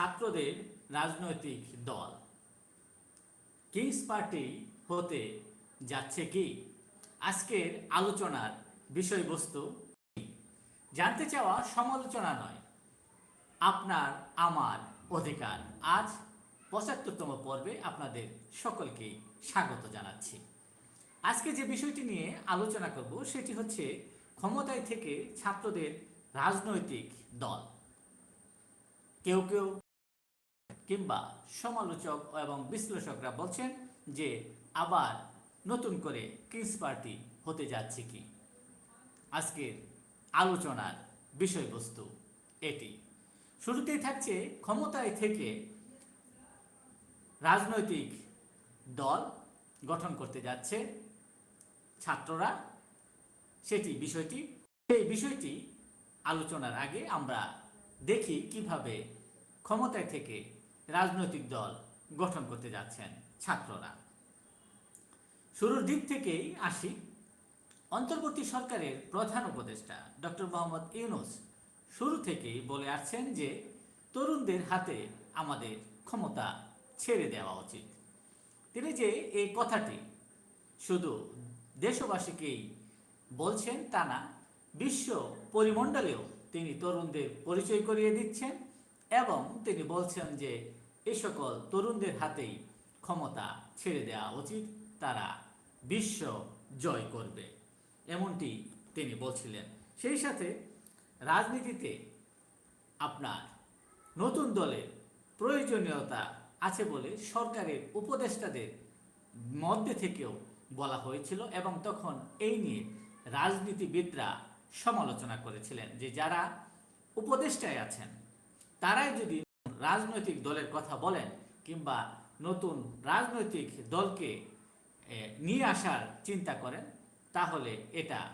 ছাত্রদের রাজনৈতিক দল। কিংস পার্টি হতে যাচ্ছে কি? আজকের আলোচনার বিষয়বস্তু জানতে চাওয়া সমালোচনা নয়। আপনার, আমার অধিকার। আজ পঁচাত্তরতম পর্বে আপনাদের সকলকে স্বাগত জানাচ্ছি। আজকে যে বিষয়টি নিয়ে আলোচনা করব, সেটি হচ্ছে ক্ষমতায় থেকে ছাত্রদের রাজনৈতিক দল। কেউ কেউ কিংবা সমালোচক এবং বিশ্লেষকরা বলছেন যে আবার নতুন করে কিংস পার্টি হতে যাচ্ছে কি? আজকের আলোচনার বিষয়বস্তু এটি। শুরুতেই থাকছে ক্ষমতায় থেকে রাজনৈতিক দল গঠন করতে যাচ্ছে ছাত্ররা। সেটি বিষয়টি। সেই বিষয়টি আলোচনার আগে আমরা দেখি কীভাবে ক্ষমতায় থেকে রাজনৈতিক দল গঠন করতে যাচ্ছেন ছাত্ররা। শুরুর দিক থেকেই আসি। অন্তর্বর্তী সরকারের প্রধান উপদেষ্টা ডক্টর মোহাম্মদ ইউনুস শুরু থেকেই বলে আসছেন যে, তরুণদের হাতে আমাদের ক্ষমতা ছেড়ে দেওয়া উচিত। তিনি যে এই কথাটি শুধু দেশবাসীকেই বলছেন তা না, বিশ্ব পরিমণ্ডলেও তিনি তরুণদের পরিচয় করিয়ে দিচ্ছেন এবং তিনি বলছেন যে এ সকল তরুণদের হাতেই ক্ষমতা ছেড়ে দেওয়া উচিত, তারা বিশ্ব জয় করবে। এমনটি তিনি বলছিলেন। সেই সাথে রাজনীতিতে আপনার নতুন দলের প্রয়োজনীয়তা আছে বলে সরকারের উপদেষ্টাদের মধ্যে থেকেও বলা হয়েছিল এবং তখন এই নিয়ে রাজনীতিবিদরা সমালোচনা করেছিলেন যে যারা উপদেষ্টায় আছেন, তারাই যদি রাজনৈতিক দলের কথা বলেন কিংবা নতুন রাজনৈতিক দলকে নিয়ে আসার চিন্তা করেন, তাহলে এটা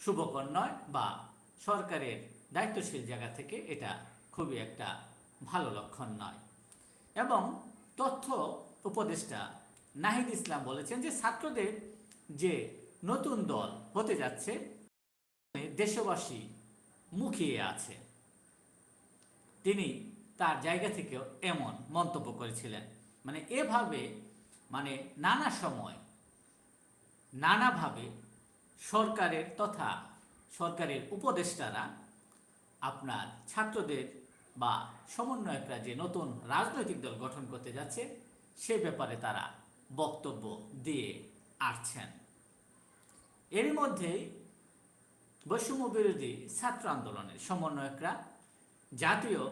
শুভকর নয় বা সরকারের দায়িত্বশীল জায়গা থেকে এটা খুবই একটা ভালো লক্ষণ নয়। এবং তথ্য উপদেষ্টা নাহিদ ইসলাম বলেছেন যে ছাত্রদের যে নতুন দল হতে যাচ্ছে দেশবাসী মুখিয়ে আছে। তিনি তার জায়গা থেকেও এমন মন্তব্য করেছিলেন। মানে এভাবে মানে নানা সময়, নানাভাবে সরকারের তথা সরকারের উপদেষ্টারা আপনার ছাত্রদের বা সমন্বয়করা যে নতুন রাজনৈতিক দল গঠন করতে যাচ্ছে, সে ব্যাপারে তারা বক্তব্য দিয়ে আসছেন। এর মধ্যেই বৈষম্য বিরোধী ছাত্র আন্দোলনের সমন্বয়করা, জাতীয়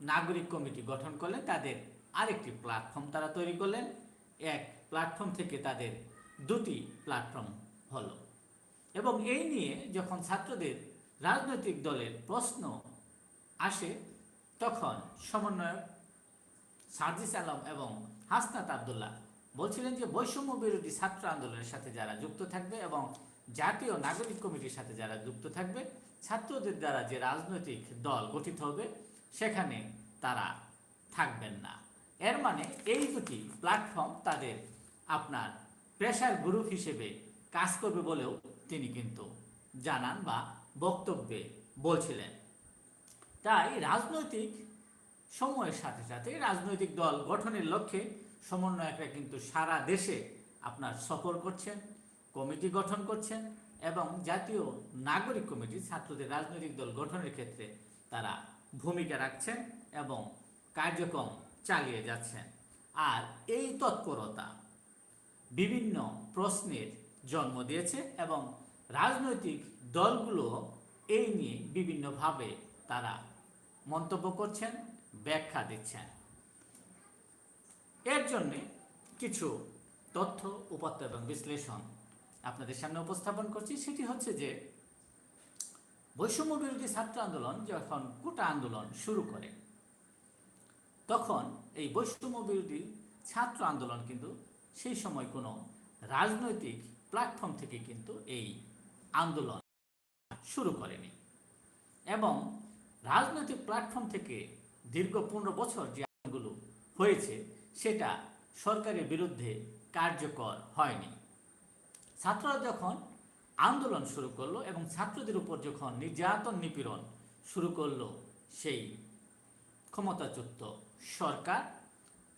নাগরিক কমিটি গঠন করলেন, তাদের আরেকটি প্ল্যাটফর্ম তারা তৈরি করলেন। এক প্ল্যাটফর্ম থেকে তাদের দুটি প্ল্যাটফর্ম হলো। এবং এই নিয়ে যখন ছাত্রদের রাজনৈতিক দলের প্রশ্ন আসে, তখন সমন্বয়ক সার্জিস আলম এবং হাসনাত আবদুল্লাহ বলছিলেন যে, বৈষম্য বিরোধী ছাত্র আন্দোলনের সাথে যারা যুক্ত থাকবে এবং জাতীয় নাগরিক কমিটির সাথে যারা যুক্ত থাকবে, ছাত্রদের দ্বারা যে রাজনৈতিক দল গঠিত হবে সেখানে তারা থাকবেন না। এর মানে এই দুটি প্ল্যাটফর্ম তাদের আপনার প্রেশার গ্রুপ হিসেবে কাজ করবে বলেও তিনি কিন্তু জানান বা বক্তব্যে বলছিলেন। তাই রাজনৈতিক সময়ের সাথে সাথে রাজনৈতিক দল গঠনের লক্ষ্যে সমন্বয়করা কিন্তু সারা দেশে আপনার সফর করছেন, কমিটি গঠন করছেন এবং জাতীয় নাগরিক কমিটি ছাত্রদের রাজনৈতিক দল গঠনের ক্ষেত্রে তারা ভূমিকা রাখছেন এবং কার্যক্রম চালিয়ে যাচ্ছেন। আর এই তৎপরতা বিভিন্ন প্রশ্নের জন্ম দিয়েছে এবং রাজনৈতিক দলগুলো এই নিয়ে বিভিন্নভাবে তারা মন্তব্য করছেন, ব্যাখ্যা দিচ্ছেন। এর জন্যে কিছু তথ্য, উপাত্ত এবং বিশ্লেষণ আপনাদের সামনে উপস্থাপন করছি, সেটি হচ্ছে যে বৈষম্য বিরোধী ছাত্র আন্দোলন যখন কোটা আন্দোলন শুরু করে, তখন এই বৈষম্য বিরোধী ছাত্র আন্দোলন কিন্তু সেই সময় কোনো রাজনৈতিক প্ল্যাটফর্ম থেকে কিন্তু এই আন্দোলন শুরু করেনি। এবং রাজনৈতিক প্ল্যাটফর্ম থেকে দীর্ঘ পনেরো বছর যে আন্দোলনগুলো হয়েছে, সেটা সরকারের বিরুদ্ধে কার্যকর হয়নি। ছাত্ররা যখন আন্দোলন শুরু করল এবং ছাত্রদের উপর যখন নির্যাতন নিপীড়ন শুরু করল সেই ক্ষমতাচ্যুত সরকার,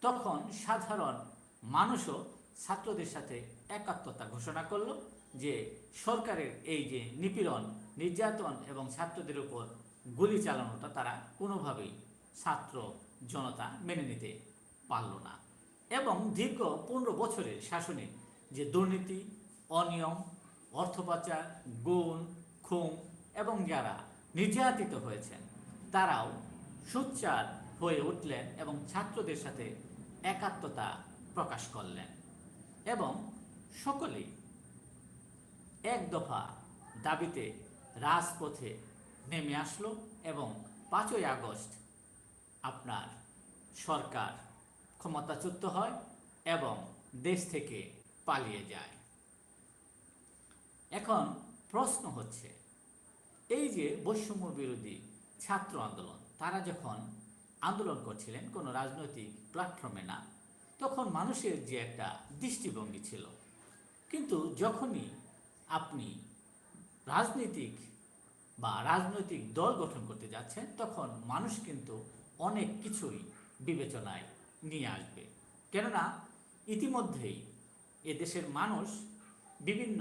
তখন সাধারণ মানুষও ছাত্রদের সাথে একাত্মতা ঘোষণা করল যে সরকারের এই যে নিপীড়ন, নির্যাতন এবং ছাত্রদের উপর গুলি চালানোটা তারা কোনোভাবেই ছাত্র জনতা মেনে নিতে পারল না। এবং দীর্ঘ পনেরো বছরের শাসনে যে দুর্নীতি অনিয়ম অর্থ পাচার গুণ, খুন এবং যারা নির্যাতিত হয়েছেন, তারাও সোচ্চার হয়ে উঠলেন এবং ছাত্রদের সাথে একাত্মতা প্রকাশ করলেন এবং সকলেই এক দফা দাবিতে রাজপথে নেমে আসলো এবং পাঁচই আগস্ট আপনার সরকার ক্ষমতাচ্যুত হয় এবং দেশ থেকে পালিয়ে যায়। এখন প্রশ্ন হচ্ছে, এই যে বৈষম্য বিরোধী ছাত্র আন্দোলন, তারা যখন আন্দোলন করছিলেন কোনো রাজনৈতিক প্ল্যাটফর্মে না, তখন মানুষের যে একটা দৃষ্টিভঙ্গি ছিল। কিন্তু যখনই আপনি রাজনৈতিক বা রাজনৈতিক দল গঠন করতে যাচ্ছেন, তখন মানুষ কিন্তু অনেক কিছুই বিবেচনায় নিয়ে আসবে। কেননা ইতিমধ্যেই এদেশের মানুষ বিভিন্ন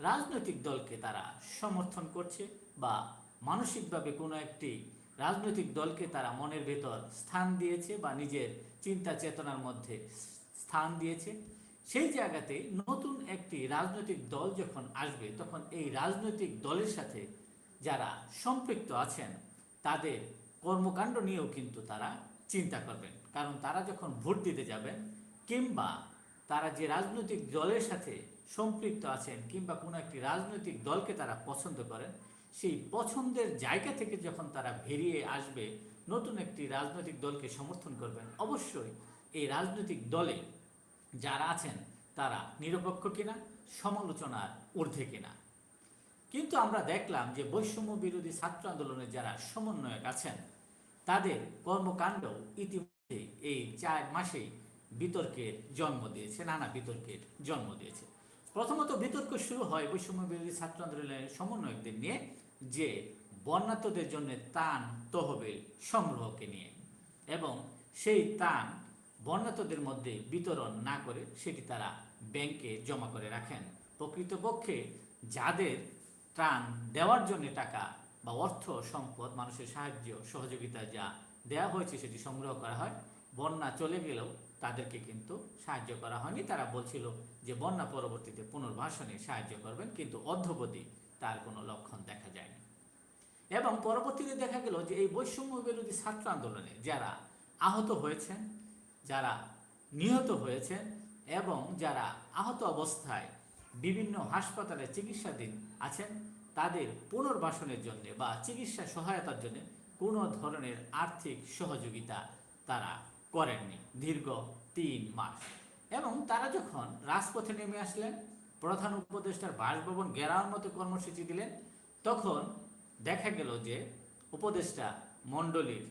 রাজনৈতিক দলকে তারা সমর্থন করছে বা মানসিকভাবে কোনো একটি রাজনৈতিক দলকে তারা মনের ভেতর স্থান দিয়েছে বা নিজের চিন্তা চেতনার মধ্যে স্থান দিয়েছে, সেই জায়গাতে নতুন একটি রাজনৈতিক দল যখন আসবে, তখন এই রাজনৈতিক দলের সাথে যারা সম্পৃক্ত আছেন, তাদের কর্মকাণ্ড নিয়েও কিন্তু তারা চিন্তা করবেন। কারণ তারা যখন ভোট দিতে যাবেন কিংবা তারা যে রাজনৈতিক দলের সাথে সম্পৃক্ত আছেন কিংবা কোনো একটি রাজনৈতিক দলকে তারা পছন্দ করেন, সেই পছন্দের জায়গা থেকে যখন তারা বেরিয়ে আসবে, নতুন একটি রাজনৈতিক দলকে সমর্থন করবেন, অবশ্যই এই রাজনৈতিক দলে যারা আছেন তারা নিরপেক্ষ কিনা, সমালোচনার ঊর্ধ্বে কিনা। কিন্তু আমরা দেখলাম যে বৈষম্য বিরোধী ছাত্র আন্দোলনের যারা সমন্বয়ক আছেন, তাদের কর্মকাণ্ড ইতিমধ্যে এই চার মাসেই বিতর্কের জন্ম দিয়েছে, নানা বিতর্কের জন্ম দিয়েছে। প্রথমত বিতর্ক শুরু হয় বৈষম্য বিরোধী ছাত্র আন্দোলনের সমন্বয়কদের নিয়ে যে বন্যাতদের জন্য তান তহবিল সংগ্রহকে নিয়ে এবং সেই তান বন্যাতদের মধ্যে বিতরণ না করে সেটি তারা ব্যাংকে জমা করে রাখেন। প্রকৃতপক্ষে যাদের ত্রাণ দেওয়ার জন্য টাকা বা অর্থ, সম্পদ, মানুষের সাহায্য, সহযোগিতা যা দেওয়া হয়েছে সেটি সংগ্রহ করা হয়। বন্যা চলে গেলেও তাদেরকে কিন্তু সাহায্য করা হয়নি। তারা বলছিল যে, বন্যা পরবর্তীতে পুনর্বাসনে সাহায্য করবেন। কিন্তু অধ্যবধি তার কোনো লক্ষণ দেখা যায়নি। এবং পরবর্তীতে দেখা গেল যে, এই বৈষম্য বিরোধী ছাত্র আন্দোলনে যারা আহত হয়েছেন, যারা নিহত হয়েছেন এবং যারা আহত অবস্থায় বিভিন্ন হাসপাতালে চিকিৎসাধীন আছেন, তাদের পুনর্বাসনের জন্য বা চিকিৎসা সহায়তার জন্য কোনো ধরনের আর্থিক সহযোগিতা তারা করেননি, দীর্ঘ তিন মাস। এবং তারা যখন রাজপথে নেমে আসলেন, প্রধান উপদেষ্টার বাসভবন ঘেরাওয়ার মতো কর্মসূচি দিলেন, তখন দেখা গেল যে উপদেষ্টা মণ্ডলীর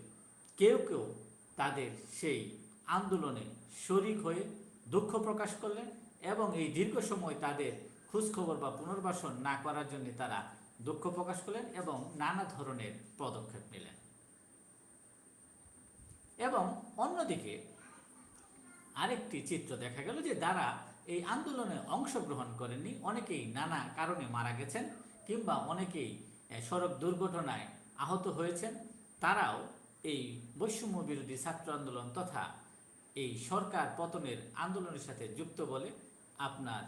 কেউ কেউ তাদের সেই আন্দোলনে শরিক হয়ে দুঃখ প্রকাশ করলেন এবং এই দীর্ঘ সময় তাদের খোঁজখবর বা পুনর্বাসন না করার জন্য তারা দুঃখ প্রকাশ করলেন এবং নানা ধরনের পদক্ষেপ নিলেন। এবং অন্যদিকে আরেকটি চিত্র দেখা গেল যে যারা এই আন্দোলনে অংশগ্রহণ করেননি অনেকেই নানা কারণে মারা গেছেন কিংবা অনেকেই সড়ক দুর্ঘটনায় আহত হয়েছেন। তারাও এই বৈষম্য বিরোধী ছাত্র আন্দোলন তথা এই সরকার পতনের আন্দোলনের সাথে যুক্ত বলে আপনার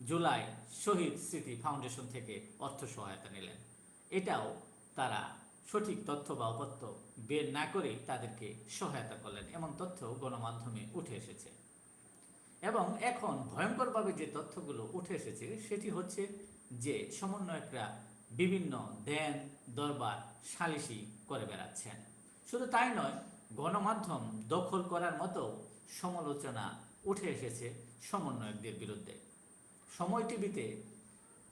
জুলাই শহীদ স্মৃতি ফাউন্ডেশন থেকে অর্থ সহায়তা নিলেন। এটাও তারা সঠিক তথ্য বা অপত্য বের না করেই তাদেরকে সহায়তা করলেন এমন তথ্য গণমাধ্যমে উঠে এসেছে। এবং এখন ভয়ঙ্করভাবে যে তথ্যগুলো উঠে এসেছে সেটি হচ্ছে যে সমন্বয়করা বিভিন্ন দেন, দরবার সালিসি করে বেড়াচ্ছেন। শুধু তাই নয়, গণমাধ্যম দখল করার মতো সমালোচনা উঠে এসেছে সমন্বয়কদের বিরুদ্ধে। সময় টিভিতে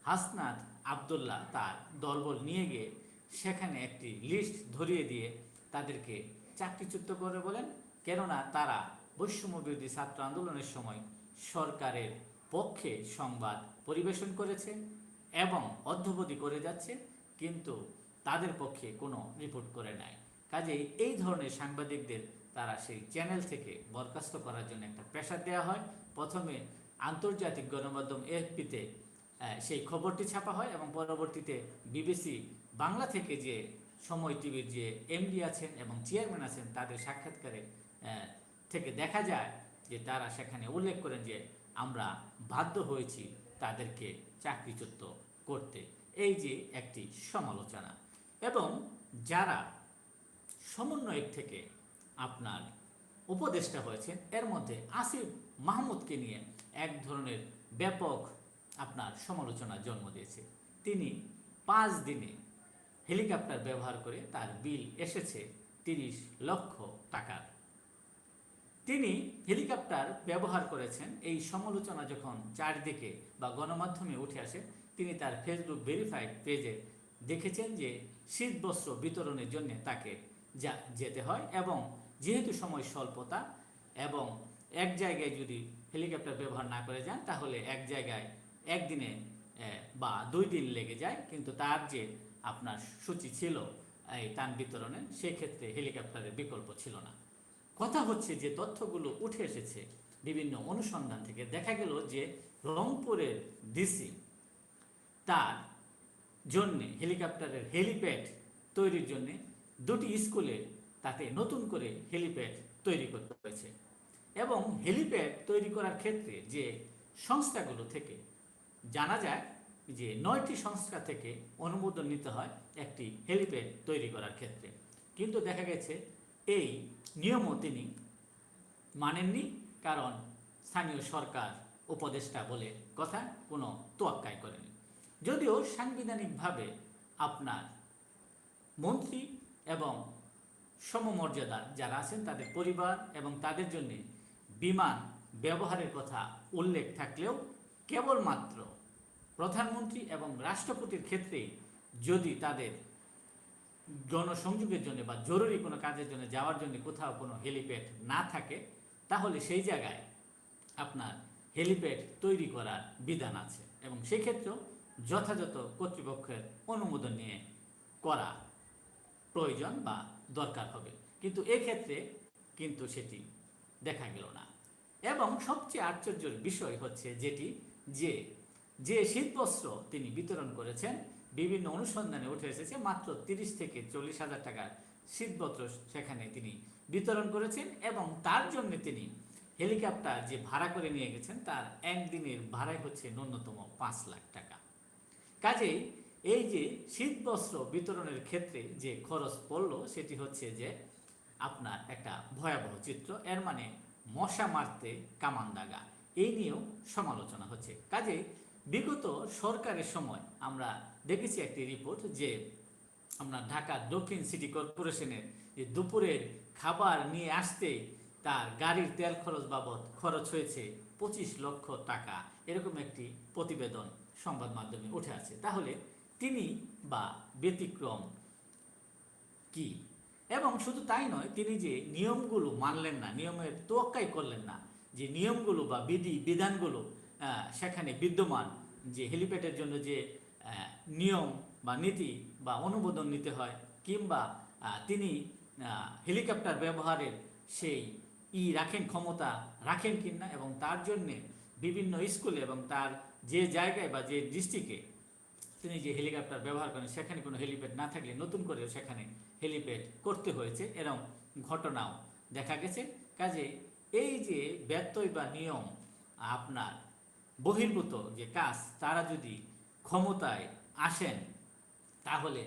হাসনাত আবদুল্লাহ তার দলবল নিয়ে গিয়ে সেখানে একটি লিস্ট ধরিয়ে দিয়ে তাদেরকে চাকরিচ্যুত করে বলেন। কেননা তারা বৈষম্য বিরোধী ছাত্র আন্দোলনের সময় সরকারের পক্ষে সংবাদ পরিবেশন করেছে এবং অধ্যবধি করে যাচ্ছে, কিন্তু তাদের পক্ষে কোনো রিপোর্ট করে নাই। কাজেই এই ধরনের সাংবাদিকদের তারা সেই চ্যানেল থেকে বরখাস্ত করার জন্য একটা প্রেশার দেওয়া হয়। প্রথমে আন্তর্জাতিক গণমাধ্যম এফপিতে সেই খবরটি ছাপা হয় এবং পরবর্তীতে বিবিসি বাংলা থেকে যে সময় টিভির যে এমডি আছেন এবং চেয়ারম্যান আছেন, তাদের সাক্ষাৎকারে থেকে দেখা যায় যে তারা সেখানে উল্লেখ করেন যে আমরা বাধ্য হয়েছি তাদেরকে চাকরিচ্যুত করতে। এই যে একটি সমালোচনা। এবং যারা সমন্বয়ক থেকে আপনার উপদেষ্টা হয়েছেন, এর মধ্যে আসিফ মাহমুদকে নিয়ে এক ধরনের ব্যাপক আপনার সমালোচনার জন্ম দিয়েছে। তিনি পাঁচ দিনে হেলিকপ্টার ব্যবহার করে তার বিল এসেছে তিরিশ লক্ষ টাকার। তিনি হেলিকপ্টার ব্যবহার করেছেন এই সমালোচনা যখন চারদিকে বা গণমাধ্যমে উঠে আসে, তিনি তার ফেসবুক ভেরিফাইড পেজে দেখেছেন যে শীতবস্ত্র বিতরণের জন্য তাকে যা যেতে হয় এবং যেহেতু সময় স্বল্পতা এবং এক জায়গায় যদি হেলিকপ্টার ব্যবহার না করে যান, তাহলে এক জায়গায় একদিনে বা দুই দিন লেগে যায়। কিন্তু তার যে আপনার সূচি ছিল, এই ত্রাণ বিতরণের সেক্ষেত্রে হেলিকপ্টারের বিকল্প ছিল না। কথা হচ্ছে যে তথ্যগুলো উঠে এসেছে বিভিন্ন অনুসন্ধান থেকে। দেখা গেল যে রংপুরের ডিসি তার জন্যে হেলিকপ্টারের হেলিপ্যাড তৈরির জন্য দুটি স্কুলে তাতে নতুন করে হেলিপ্যাড তৈরি করতে হয়েছে। এবং হেলিপ্যাড তৈরি করার ক্ষেত্রে যে সংস্থাগুলো থেকে জানা যায় যে নয়টি সংস্থা থেকে অনুমোদন নিতে হয় একটি হেলিপ্যাড তৈরি করার ক্ষেত্রে। কিন্তু দেখা গেছে, এই নিয়মও তিনি মানেননি কারণ স্থানীয় সরকার, উপদেষ্টা বলে কথা কোনো তোয়াক্কায় করেনি। যদিও সাংবিধানিকভাবে আপনার মন্ত্রী এবং সমমর্যাদার যারা আছেন, তাদের পরিবার এবং তাদের জন্য বিমান ব্যবহারের কথা উল্লেখ থাকলেও কেবলমাত্র প্রধানমন্ত্রী এবং রাষ্ট্রপতির ক্ষেত্রে যদি তাদের জনসংযোগের জন্য বা জরুরি কোনো কাজের জন্য যাওয়ার জন্য কোথাও কোনো হেলিপ্যাড না থাকে, তাহলে সেই জায়গায় আপনার হেলিপ্যাড তৈরি করার বিধান আছে। এবং সেক্ষেত্রেও যথাযথ কর্তৃপক্ষের অনুমোদন নিয়ে করা প্রয়োজন বা দরকার হবে। কিন্তু এক্ষেত্রে কিন্তু সেটি দেখা গেল না। এবং সবচেয়ে আশ্চর্যের বিষয় হচ্ছে যেটি যে যে শীতবস্ত্র তিনি বিতরণ করেছেন, বিভিন্ন অনুসন্ধানে উঠে এসেছে, মাত্র তিরিশ থেকে চল্লিশ হাজার টাকার শীতবস্ত্র সেখানে তিনি বিতরণ করেছেন এবং তার জন্য তিনি হেলিকপ্টার যে ভাড়া করে নিয়ে গেছেন, তার একদিনের ভাড়াই হচ্ছে ন্যূনতম পাঁচ লাখ টাকা। কাজেই এই যে শীতবস্ত্র বিতরণের ক্ষেত্রে যে খরচ পড়ল, সেটি হচ্ছে যে আপনার একটা ভয়াবহ চিত্র, এর মানে মশা মারতে কামান দাগা। এই নিয়েও সমালোচনা হচ্ছে। কাজে বিগত সরকারের সময় আমরা দেখেছি একটি রিপোর্ট যে আমরা ঢাকা দক্ষিণ সিটি কর্পোরেশনের যে দুপুরের খাবার নিয়ে আসতে তার গাড়ির তেল খরচ বাবদ খরচ হয়েছে পঁচিশ লক্ষ টাকা। এরকম একটি প্রতিবেদন সংবাদ মাধ্যমে উঠে আছে। তাহলে তিনি বা ব্যতিক্রম কি? এবং শুধু তাই নয়, তিনি যে নিয়মগুলো মানলেন না, নিয়মের তোয়াক্কাই করলেন না, যে নিয়মগুলো বা বিধি বিধানগুলো সেখানে বিদ্যমান যে হেলিপ্যাডের জন্য যে নিয়ম বা নীতি বা অনুমোদন নিতে হয়, কিংবা তিনি হেলিকপ্টার ব্যবহারের সেই ই রাখেন ক্ষমতা রাখেন কিনা এবং তার জন্যে বিভিন্ন স্কুলে এবং তার যে জায়গায় বা যে ডিস্ট্রিক্টে তিনি যে হেলিকপ্টার ব্যবহার করেন, সেখানে কোনো হেলিপ্যাড না থাকলে নতুন করে সেখানে হেলিপ্যাড করতে হয়েছে এরকম ঘটনাও দেখা গেছে। কাজে এই যে ব্যত্যয় বা নিয়ম আপনার বহির্ভূত যে কাজ, তারা যদি ক্ষমতায় আসেন, তাহলে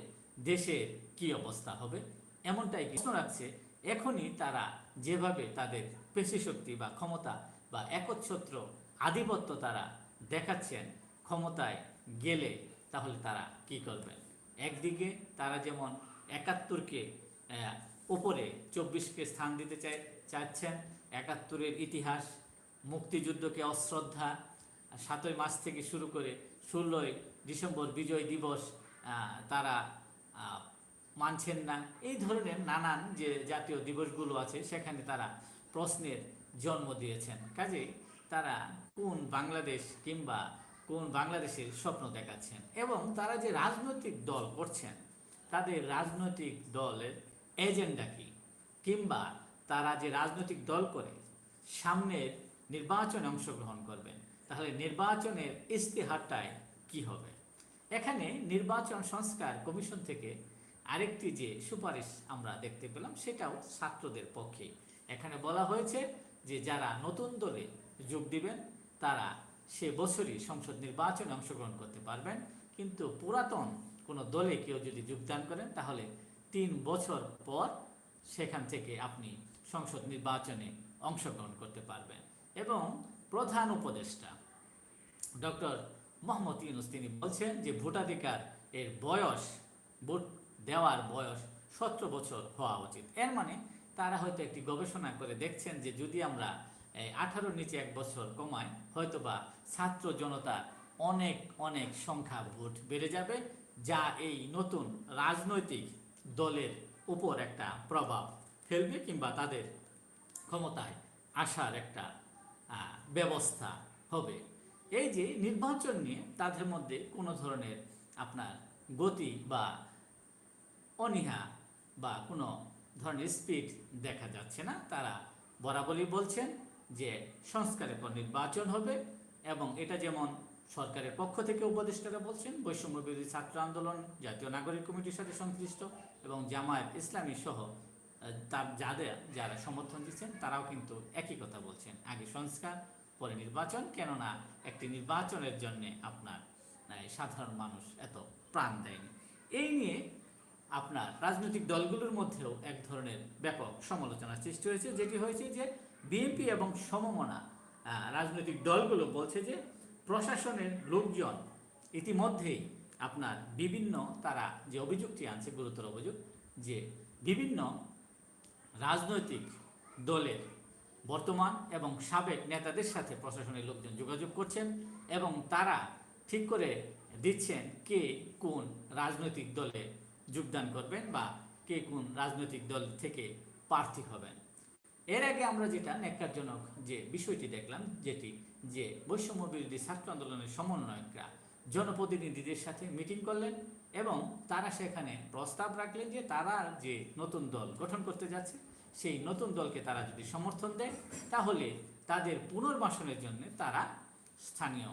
দেশের কি অবস্থা হবে? এমনটাই প্রশ্ন রাখছে। এখনই তারা যেভাবে তাদের পেশিশক্তি বা ক্ষমতা বা একচ্ছত্র আধিপত্য তারা দেখাচ্ছেন, ক্ষমতায় গেলে তাহলে তারা কি করবেন? একদিকে তারা যেমন একাত্তরকে উপরে চব্বিশকে স্থান দিতে চাই চাচ্ছেন, একাত্তরের ইতিহাস, মুক্তিযুদ্ধকে অশ্রদ্ধা সাতই মাস থেকে শুরু করে ষোলোই ডিসেম্বর বিজয় দিবস তারা মানছেন না। এই ধরনের নানান যে জাতীয় দিবসগুলো আছে, সেখানে তারা প্রশ্নের জন্ম দিয়েছেন। কাজেই তারা কোন বাংলাদেশ কিংবা কোন বাংলাদেশের স্বপ্ন দেখাচ্ছেন এবং তারা যে রাজনৈতিক দল করছেন, তাদের রাজনৈতিক দলের এজেন্ডা কি? কিংবা তারা যে রাজনৈতিক দল করে, সামনের নির্বাচনে অংশগ্রহণ করবেন। তাহলে নির্বাচনের ইস্তেহারটায় কি হবে? এখানে নির্বাচন সংস্কার কমিশন থেকে আরেকটি যে সুপারিশ আমরা দেখতে পেলাম, সেটাও ছাত্রদের পক্ষে। এখানে বলা হয়েছে যে যারা নতুন দলে যোগ দিবেন, তারা সে বছরই সংসদ নির্বাচনে অংশগ্রহণ করতে পারবেন। কিন্তু পুরাতন কোনো দলে কেউ যদি যোগদান করেন, তাহলে তিন বছর পর সেখান থেকে আপনি সংসদ নির্বাচনে অংশগ্রহণ করতে পারবেন। এবং প্রধান উপদেষ্টা, ডক্টর মোহাম্মদ ইউনুস, তিনি বলছেন যে ভোটাধিকার এর বয়স, ভোট দেওয়ার বয়স সতেরো বছর হওয়া উচিত। এর মানে তারা হয়তো একটি গবেষণা করে দেখছেন যে যদি আমরা আঠারোর নিচে এক বছর কমাই, হয়তোবা ছাত্র জনতার অনেক অনেক সংখ্যা ভোট বেড়ে যাবে, যা এই নতুন রাজনৈতিক দলের উপর একটা প্রভাব ফেলবে কিংবা তাদের ক্ষমতায় আসার একটা ব্যবস্থা হবে। এই যে নির্বাচন নিয়ে তাদের মধ্যে কোনো ধরনের আপনার গতি বা অনীহা বা কোনো ধরনের স্পিড দেখা যাচ্ছে না, তারা বরাবরই বলছেন যে সংস্কারের পর নির্বাচন হবে এবং এটা যেমন সরকারের পক্ষ থেকে উপদেষ্টারা বলছেন বৈষম্য বিরোধী ছাত্র আন্দোলন, জাতীয় নাগরিক কমিটির সাথে সংশ্লিষ্ট এবং জামায়াত ইসলামী সহ তার যাদের, যারা সমর্থন দিচ্ছেন, তারাও কিন্তু একই কথা বলছেন। আগে সংস্কার, পরে নির্বাচন, কেননা একটি নির্বাচনের জন্য আপনার সাধারণ মানুষ এত প্রাণ দেয়নি। এই নিয়ে আপনার রাজনৈতিক দলগুলোর মধ্যেও এক ধরনের ব্যাপক সমালোচনার সৃষ্টি হয়েছে। যেটি হয়েছে যে বিএনপি এবং সমমনা রাজনৈতিক দলগুলো বলছে যে প্রশাসনের লোকজন ইতিমধ্যেই আপনার বিভিন্ন, তারা যে অভিযোগটি আনছে, গুরুতর অভিযোগ, যে বিভিন্ন রাজনৈতিক দলের বর্তমান এবং সাবেক নেতাদের সাথে প্রশাসনের লোকজন যোগাযোগ করছেন এবং তারা ঠিক করে দিচ্ছেন কে কোন রাজনৈতিক দলে যোগদান করবেন বা কে কোন রাজনৈতিক দল থেকে প্রার্থী হবেন। এর আগে আমরা যেটা ন্যাক্কারজনক যে বিষয়টি দেখলাম, যেটি যে বৈষম্য বিরোধী ছাত্র আন্দোলনের সমন্বয়করা জনপ্রতিনিধিদের সাথে মিটিং করলেন এবং তারা সেখানে প্রস্তাব রাখলেন যে তারা যে নতুন দল গঠন করতে যাচ্ছে সেই নতুন দলকে তারা যদি সমর্থন দেয় তাহলে তাদের পুনর্বাসনের জন্য তারা স্থানীয়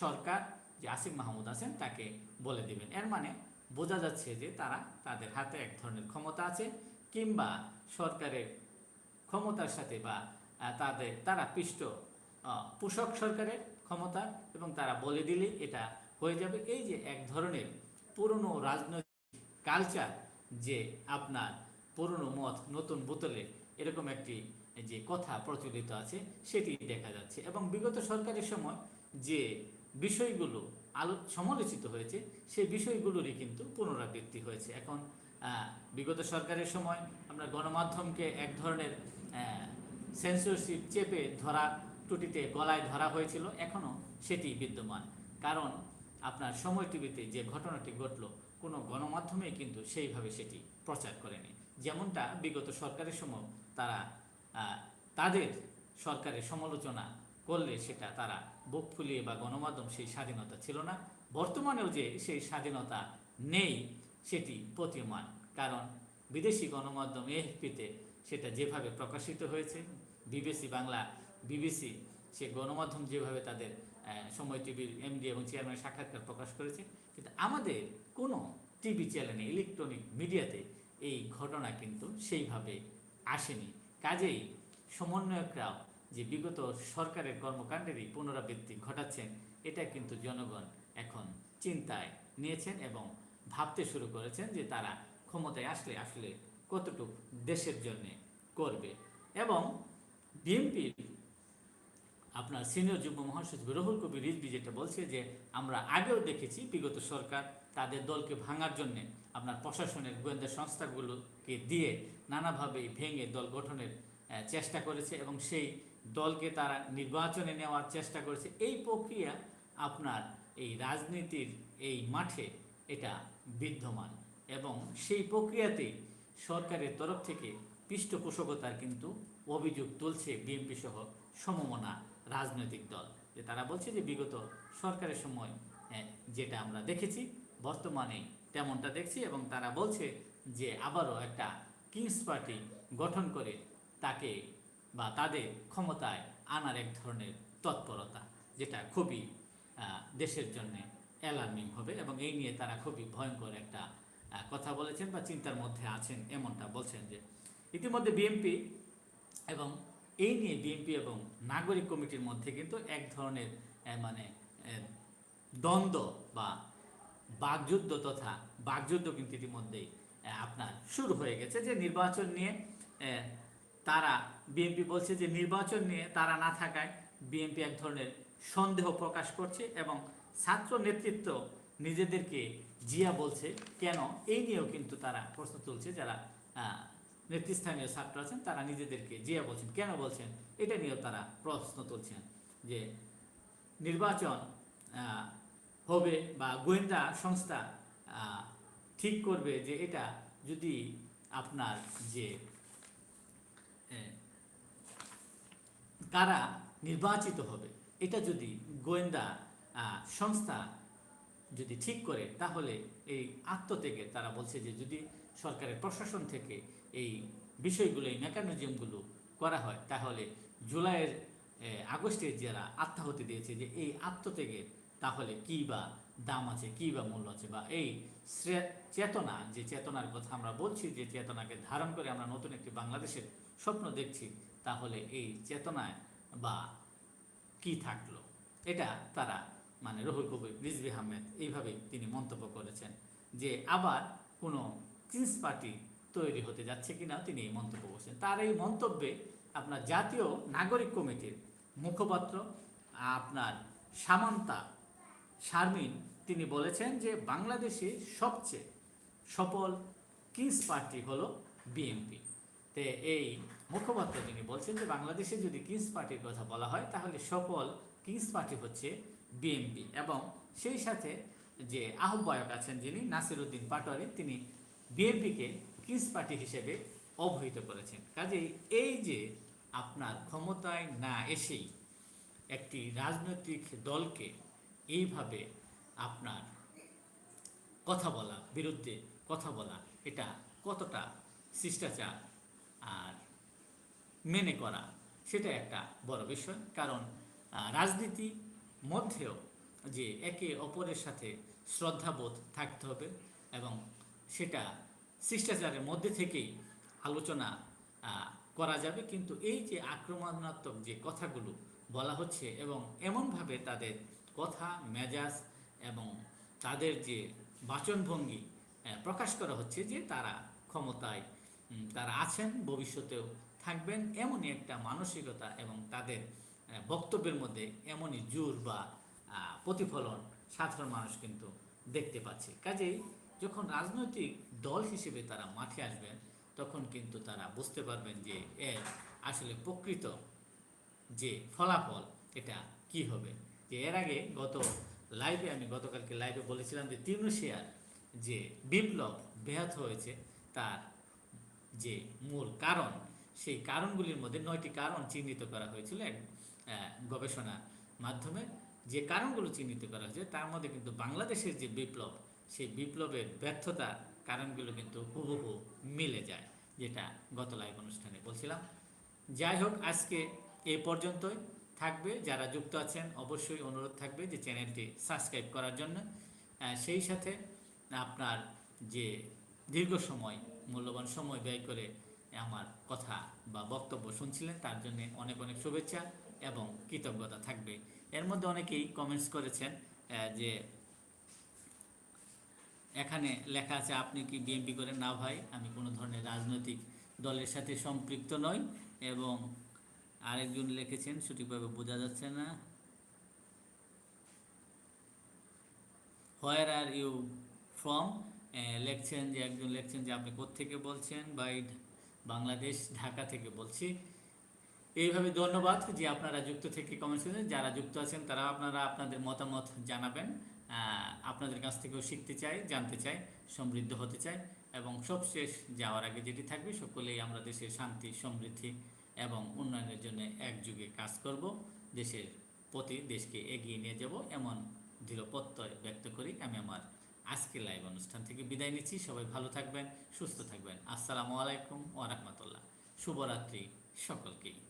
সরকার যে আসিফ মাহমুদ আছেন তাকে বলে দিবেন। এর মানে বোঝা যাচ্ছে যে তারা তাদের হাতে এক ধরনের ক্ষমতা আছে কিংবা সরকারের ক্ষমতার সাথে বা তাদের তারা আহ, পোষক সরকারের ক্ষমতা এবং তারা বলে দিলে এটা হয়ে যাবে। এই যে এক ধরনের পুরনো রাজনৈতিক কালচার যে আপনার পুরনো মত নতুন বোতলে এরকম একটি যে কথা প্রচলিত আছে, সেটি দেখা যাচ্ছে। এবং বিগত সরকারের সময় যে বিষয়গুলো আলো, সমালোচিত হয়েছে, সেই বিষয়গুলোরই কিন্তু পুনরাবৃত্তি হয়েছে। এখন বিগত সরকারের সময় আমরা গণমাধ্যমকে এক ধরনের সেন্সরশিপ চেপে ধরা, টুটিতে গলায় ধরা হয়েছিল এখনও সেটি বিদ্যমান। কারণ আপনার সময় টিভিতে যে ঘটনাটি ঘটলো, কোনো গণমাধ্যমে কিন্তু সেইভাবে সেটি প্রচার করেনি। যেমনটা বিগত সরকারের সময় তারা তাদের সরকারের সমালোচনা করলে সেটা তারা বুক ফুলিয়ে বা গণমাধ্যম সেই স্বাধীনতা ছিল না। বর্তমানেও যে সেই স্বাধীনতা নেই, সেটি প্রতীয়মান। কারণ বিদেশি গণমাধ্যম এএফপিতে সেটা যেভাবে প্রকাশিত হয়েছে, বিবিসি বাংলা, বিবিসি সে গণমাধ্যম যেভাবে তাদের সময় টিভির এমডি এবং চেয়ারম্যান সাক্ষাৎকার প্রকাশ করেছে, কিন্তু আমাদের কোনো টিভি চ্যানেলে, ইলেকট্রনিক মিডিয়াতে এই ঘটনা কিন্তু সেইভাবে আসেনি। কাজেই সমন্বয়করাও যে বিগত সরকারের কর্মকাণ্ডেরই পুনরাবৃত্তি ঘটাচ্ছেন, এটা কিন্তু জনগণ এখন চিন্তায় নিয়েছেন এবং ভাবতে শুরু করেছেন যে তারা ক্ষমতায় আসলে আসলে কতটুকু দেশের জন্য করবে। এবং বিএনপির আপনার সিনিয়র যুগ্ম মহাসচিব রহুল কবির রিজবি যেটা বলছে যে, আমরা আগেও দেখেছি বিগত সরকার তাদের দলকে ভাঙার জন্য আপনার প্রশাসনের গোয়েন্দা সংস্থাগুলোকে দিয়ে নানাভাবে ভেঙে দল গঠনের চেষ্টা করেছে এবং সেই দলকে তারা নির্বাচনে নেওয়ার চেষ্টা করেছে। এই প্রক্রিয়া আপনার এই রাজনীতির এই মাঠে এটা বিদ্যমান এবং সেই প্রক্রিয়াতেই সরকারের তরফ থেকে পৃষ্ঠপোষকতার কিন্তু অভিযোগ তুলছে বিএনপি সহ সমমনা রাজনৈতিক দল। যে তারা বলছে যে বিগত সরকারের সময় যেটা আমরা দেখেছি বর্তমানে তেমনটা দেখছি এবং তারা বলছে যে আবারও একটা কিংস পার্টি গঠন করে তাকে বা তাদের ক্ষমতায় আনার এক ধরনের তৎপরতা, যেটা খুবই দেশের জন্য অ্যালার্মিং হবে এবং এই নিয়ে তারা খুবই ভয়ঙ্কর একটা কথা বলেছেন বা চিন্তার মধ্যে আছেন এমনটা বলছেন যে ইতিমধ্যে বিএনপি এবং এই নিয়ে বিএনপি এবং নাগরিক কমিটির মধ্যে কিন্তু এক ধরনের মানে দ্বন্দ্ব বা বাকযুদ্ধ তথা বাকযুদ্ধ কিন্তু ইতিমধ্যেই আপনার শুরু হয়ে গেছে যে নির্বাচন নিয়ে তারা বিএনপি বলছে যে নির্বাচন নিয়ে তারা না থাকায় বিএনপি এক ধরনের সন্দেহ প্রকাশ করছে এবং ছাত্র নেতৃত্ব নিজেদেরকে জিয়া বলছে, কেন? এই নিয়েও কিন্তু তারা প্রশ্ন তুলছে, যারা নেতৃস্থানীয় ছাত্র আছেন, তারা নিজেদেরকে জিয়া বলছেন। কেন বলছেন? এটা নিয়েও তারা প্রশ্ন তুলছেন যে নির্বাচন হবে বা গোয়েন্দা সংস্থা ঠিক করবে যে এটা যদি আপনার যে কারা নির্বাচিত হবে এটা যদি গোয়েন্দা সংস্থা যদি ঠিক করে তাহলে এই আত্মত্যাগে তারা বলছে যে যদি সরকারের প্রশাসন থেকে এই বিষয়গুলো এই মেকানিজমগুলো করা হয় তাহলে জুলাইয়ের আহ, আগস্টে যারা আত্মাহতি দিয়েছে যে এই আত্মত্যাগের তাহলে কি বা দাম আছে, কি বা মূল্য আছে বা এই চেতনা, যে চেতনার কথা আমরা বলছি, যে চেতনাকে ধারণ করে আমরা নতুন একটি বাংলাদেশের স্বপ্ন দেখছি, তাহলে এই চেতনায় বা কি থাকল? এটা তারা মানে রহুল কবির, রিজভি আহমেদ এইভাবে তিনি মন্তব্য করেছেন যে আবার কোনো চিন্স পার্টি তৈরি হতে যাচ্ছে কিনা তিনি এই মন্তব্য করছেন। তার এই মন্তব্যে আপনার জাতীয় নাগরিক কমিটির মুখপাত্র, আপনার সামান্তা শারমিন, তিনি বলেছেন যে বাংলাদেশে সবচেয়ে সফল কিংস পার্টি হলো বিএনপি। তে এই মুখপাত্র তিনি বলছেন যে বাংলাদেশে যদি কিংস পার্টির কথা বলা হয়, তাহলে সফল কিংস পার্টি হচ্ছে বিএনপি। এবং সেই সাথে যে আহ্বায়ক আছেন যিনি, নাসিরুদ্দিন পাটোয়ারি, তিনি বিএনপিকে কিংস পার্টি হিসেবে অবহিত করেছেন। কাজেই এই যে আপনার ক্ষমতায় না এসেই একটি রাজনৈতিক দলকে এইভাবে আপনার কথা বলা, বিরুদ্ধে কথা বলা, এটা কতটা শিষ্টাচার আর মেনে করা, সেটা একটা বড় বিষয়। কারণ রাজনীতি মধ্যেও যে একে অপরের সাথে শ্রদ্ধাবোধ থাকতে হবে এবং সেটা শিষ্টাচারের মধ্যে থেকেই আলোচনা করা যাবে। কিন্তু এই যে আক্রমণাত্মক যে কথাগুলো বলা হচ্ছে এবং এমনভাবে তাদের কথা, মেজাজ এবং তাদের যে বাচনভঙ্গি প্রকাশ করা হচ্ছে যে তারা ক্ষমতায় তারা আছেন, ভবিষ্যতেও থাকবেন এমনই একটা মানসিকতা এবং তাদের বক্তব্যের মধ্যে এমনই জোর বা প্রতিফলন সাধারণ মানুষ কিন্তু দেখতে পাচ্ছে। কাজেই যখন রাজনৈতিক দল হিসেবে তারা মাঠে আসবেন, তখন কিন্তু তারা বুঝতে পারবেন যে এর আসলে প্রকৃত যে ফলাফল, এটা কি হবে। যে এর আগে গত লাইভে আমি গতকালকে লাইভে বলেছিলাম যে তিউনিশিয়ার যে বিপ্লব ব্যাহত হয়েছে, তার যে মূল কারণ, সেই কারণগুলির মধ্যে নয়টি কারণ চিহ্নিত করা হয়েছিল এক গবেষণার মাধ্যমে। যে কারণগুলো চিহ্নিত করা হয়েছে, তার মধ্যে কিন্তু বাংলাদেশের যে বিপ্লব, সেই বিপ্লবের ব্যর্থতার কারণগুলো কিন্তু হুবহু মিলে যায়, যেটা গত লাইভ অনুষ্ঠানে বলছিলাম। যাই হোক, আজকে এই পর্যন্তই। থাকবে, যারা যুক্ত আছেন অবশ্যই অনুরোধ থাকবে যে চ্যানেলটি সাবস্ক্রাইব করার জন্য। সেই সাথে আপনার যে দীর্ঘ সময়, মূল্যবান সময় ব্যয় করে আমার কথা বা বক্তব্য শুনছিলেন, তার জন্য অনেক অনেক শুভেচ্ছা এবং কৃতজ্ঞতা থাকবে। এর মধ্যে অনেকেই কমেন্টস করেছেন যে এখানে লেখা আছে, আপনি কি বিএনপি করেন? না ভাই, আমি কোনো ধরনের রাজনৈতিক দলের সাথে সম্পৃক্ত নই এবং আরেকজন লিখেছেন, সঠিকভাবে বোঝা যাচ্ছে না। হোয়ার আর ইউ ফ্রম লিখছেন যে, একজন লিখছেন যে, আপনি কোত্থেকে বলছেন? বাই বাংলাদেশ, ঢাকা থেকে বলছি। এইভাবে ধন্যবাদ যে, আপনারা যুক্ত থেকে কমেন্টস করেছেন। যারা যুক্ত আছেন তারা আপনারা আপনাদের মতামত জানাবেন। আপনাদের কাছ থেকেও শিখতে চাই, জানতে চাই, সমৃদ্ধ হতে চাই। এবং সবশেষ যাওয়ার আগে যেটি থাকবে, সকলেই আমরা দেশের শান্তি, সমৃদ্ধি এবং উন্নয়নের জন্য একযুগে কাজ করব, দেশের প্রতি দেশকে এগিয়ে নিয়ে যাব এমন দৃঢ় প্রত্যয় ব্যক্ত করি। আমি আমার আজকের লাইভ অনুষ্ঠান থেকে বিদায় নিচ্ছি। সবাই ভালো থাকবেন, সুস্থ থাকবেন। আসসালামু আলাইকুম ওয়া রাহমাতুল্লাহ। শুভরাত্রি সকলকেই।